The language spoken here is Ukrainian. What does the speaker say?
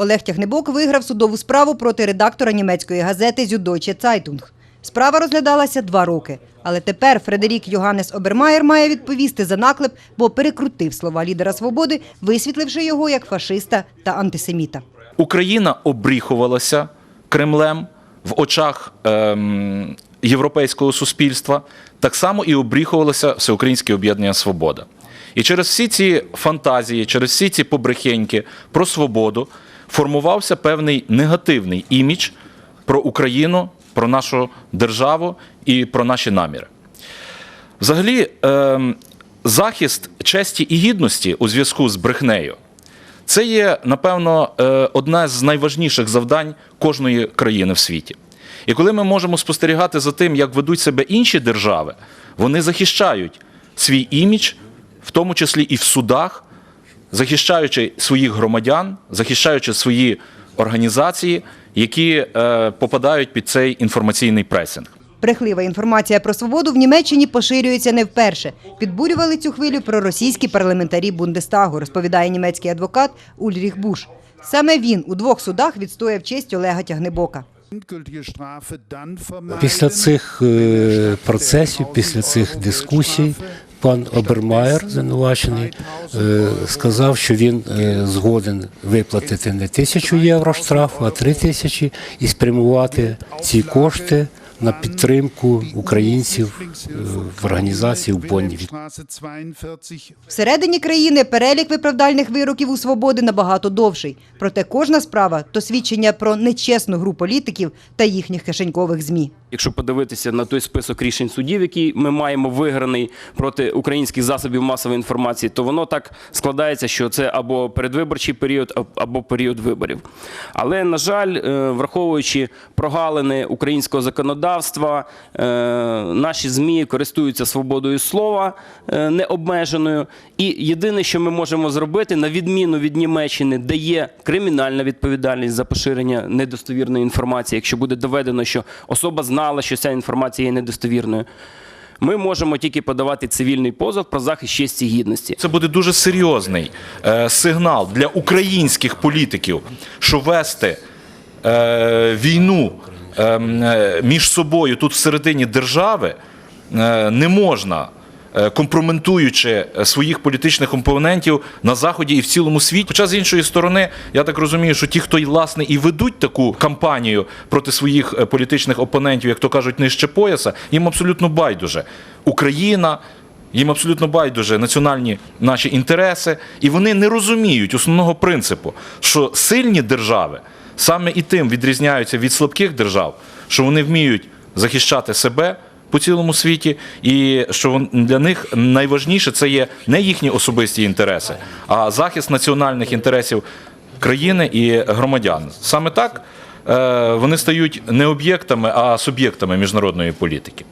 Олег Тягнебок виграв судову справу проти редактора німецької газети «Зюдойче Цайтунг». Справа розглядалася два роки. Але тепер Фредерік Йоганнес Обермаєр має відповісти за наклеп, бо перекрутив слова лідера свободи, висвітливши його як фашиста та антисеміта. Україна обріхувалася Кремлем в очах ем, європейського суспільства, так само і обріхувалося Всеукраїнське об'єднання Свобода. І через всі ці фантазії, через всі ці побрехеньки про свободу формувався певний негативний імідж про Україну, про нашу державу і про наші наміри. Взагалі, ем, захист честі і гідності у зв'язку з брехнею це є, напевно, е, одне з найважніших завдань кожної країни в світі. І коли ми можемо спостерігати за тим, як ведуть себе інші держави, вони захищають свій імідж, в тому числі і в судах, захищаючи своїх громадян, захищаючи свої організації, які е, попадають під цей інформаційний пресинг. Брехлива інформація про свободу в Німеччині поширюється не вперше. Підбурювали цю хвилю проросійські парламентарі Бундестагу, розповідає німецький адвокат Ульріх Буш. Саме він у двох судах відстояв честь Олега Тягнебока. Після цих е, процесів, після цих дискусій, пан Обермаєр, звинувачений, е, сказав, що він е, згоден виплатити не тисячу євро штрафу, а три тисячі і спрямувати ці кошти на підтримку українців е, в організації в Бонні. Всередині країни перелік виправдальних вироків у свободи набагато довший. Проте кожна справа то свідчення про нечесну гру політиків та їхніх кишенькових змі. Якщо подивитися на той список рішень судів, який ми маємо виграний проти українських засобів масової інформації, то воно так складається, що це або передвиборчий період, або період виборів. Але на жаль, е, враховуючи прогалини українського законодавства, е, наші змі користуються свободою слова е, необмеженою. І єдине, що ми можемо зробити, на відміну від Німеччини, де є кримінальна відповідальність за поширення недостовірної інформації, якщо буде доведено, що особа знала, що ця інформація є недостовірною. Ми можемо тільки подавати цивільний позов про захист честі гідності. Це буде дуже серйозний е, сигнал для українських політиків, що вести війну е, е, між собою тут всередині держави е, не можна. е, Компрометуючи е, своїх політичних опонентів на заході і в цілому світі, хоча з іншої сторони, я так розумію, що ті, хто власне і ведуть таку кампанію проти своїх е, політичних опонентів, як то кажуть, нижче пояса, їм абсолютно байдуже. Україна, їм абсолютно байдуже національні наші інтереси, і вони не розуміють основного принципу, що сильні держави саме і тим відрізняються від слабких держав, що вони вміють захищати себе по цілому світі, і що для них найважніше це є не їхні особисті інтереси, а захист національних інтересів країни і громадян. Саме так е, вони стають не об'єктами, а суб'єктами міжнародної політики.